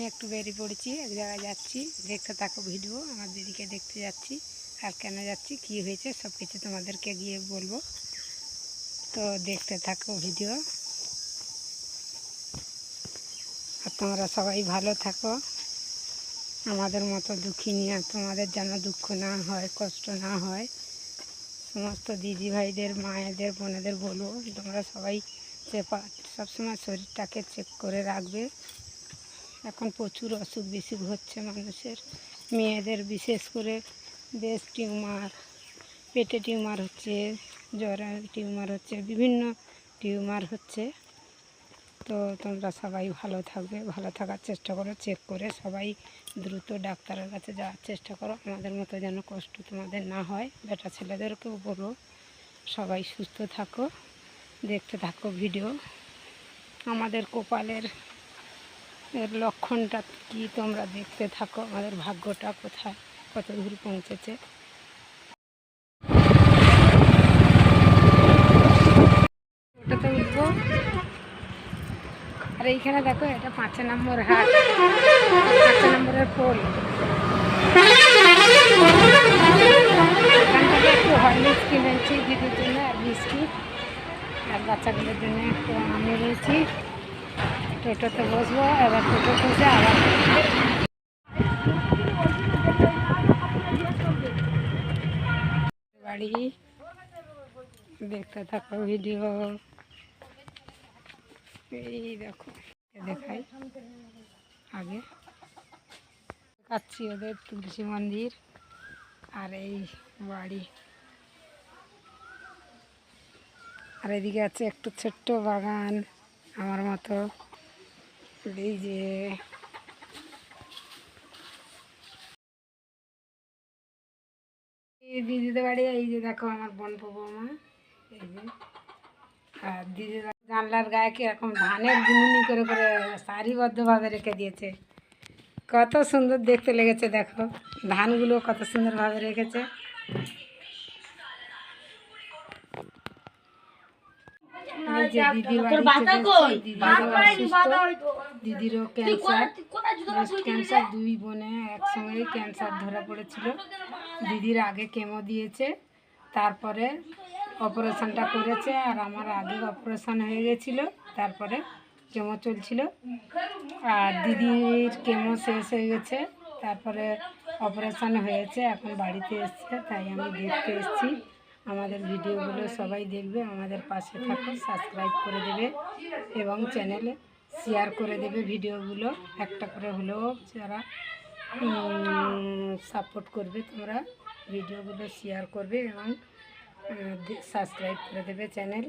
আমি একটু বেরিয়ে পড়েছি, এক জায়গায় যাচ্ছি। দেখতে থাকো ভিডিও, আমার দিদিকে দেখতে যাচ্ছি, আর কেন যাচ্ছি, কি হয়েছে, সব কিছু তোমাদেরকে গিয়ে বলব। তো দেখতে থাকো ভিডিও। আর তোমরা সবাই ভালো থাকো। আমাদের মতো দুঃখী নিয়ে, তোমাদের যেন দুঃখ না হয়, কষ্ট না হয়, সমস্ত দিদি ভাইদের মায়েদের, বোনেদের বলব তোমরা সবাই চেপা, সবসময় শরীরটাকে চেক করে রাখবে। এখন প্রচুর অসুখ বিসুখ হচ্ছে মানুষের। মেয়েদের বিশেষ করে বেশ টিউমার পেটে টিউমার হচ্ছে, জ্বরে টিউমার হচ্ছে, বিভিন্ন টিউমার হচ্ছে। তো তোমরা সবাই ভালো থাকবে, ভালো থাকার চেষ্টা করো চেক করে সবাই দ্রুত ডাক্তারের কাছে যাওয়ার চেষ্টা করো। আমাদের মতো যেন কষ্ট তোমাদের না হয়, বেটা ছেলেদেরকেও বলো। সবাই সুস্থ থাকো, দেখতে থাকো ভিডিও আমাদের কপালের এর লক্ষণটা কি তোমরা দেখতে থাকো? আমাদের ভাগ্যটা কোথায়? কত দূর পৌঁছেছে? ওটাতে উঠবো। আর এইখানে দেখো, এটা পাঁচ নম্বর হাট। পাঁচ নম্বরের পোল একটু হরলিক্স কিনেছি, দিদির জন্য আর বিস্কিট আর বাচ্চাগুলোর জন্য একটু আমি নিয়েছি টোটোতে বসবো, এবার টোটো বসে আবার বাড়ি। দেখতে থাকো ভিডিও। এই দেখো, দেখাই। আগে। কাচ্ছি ওদের তুলসী মন্দির আর এই বাড়ি। আর এদিকে আছে একটু ছোট্ট বাগান আমার মতো। এই যে দিদিদের বাড়ি, এই যে দেখো আমার বোন বৌমা, এই যে। আর দিদির জানলার গায়ে কীরকম ধানের বুনুনি করে করে সারিবদ্ধভাবে রেখে দিয়েছে। কত সুন্দর দেখতে লেগেছে, দেখো। ধানগুলো কত সুন্দরভাবে রেখেছে। যে দিদি বাড়িতে দিদিরও অসুস্থ দিদিরও ক্যান্সার ব্রেস্ট ক্যান্সার দুই বোনে একসঙ্গেই ক্যান্সার ধরা পড়েছিল। দিদির আগে কেমো দিয়েছে তারপরে অপারেশনটা করেছে আর আমার আগে অপারেশন হয়ে গেছিল তারপরে কেমো চলছিল। আর দিদির কেমো শেষ হয়ে গেছে তারপরে অপারেশন হয়েছে এখন বাড়িতে এসছে তাই আমি দেখতে এসেছি। আমাদের ভিডিওগুলো সবাই দেখবে, আমাদের পাশে থাকো সাবস্ক্রাইব করে দেবে এবং চ্যানেলে শেয়ার করে দেবে ভিডিওগুলো। একটা করে হলেও যারা সাপোর্ট করবে, তোমরা ভিডিওগুলো শেয়ার করবে এবং সাবস্ক্রাইব করে দেবে চ্যানেল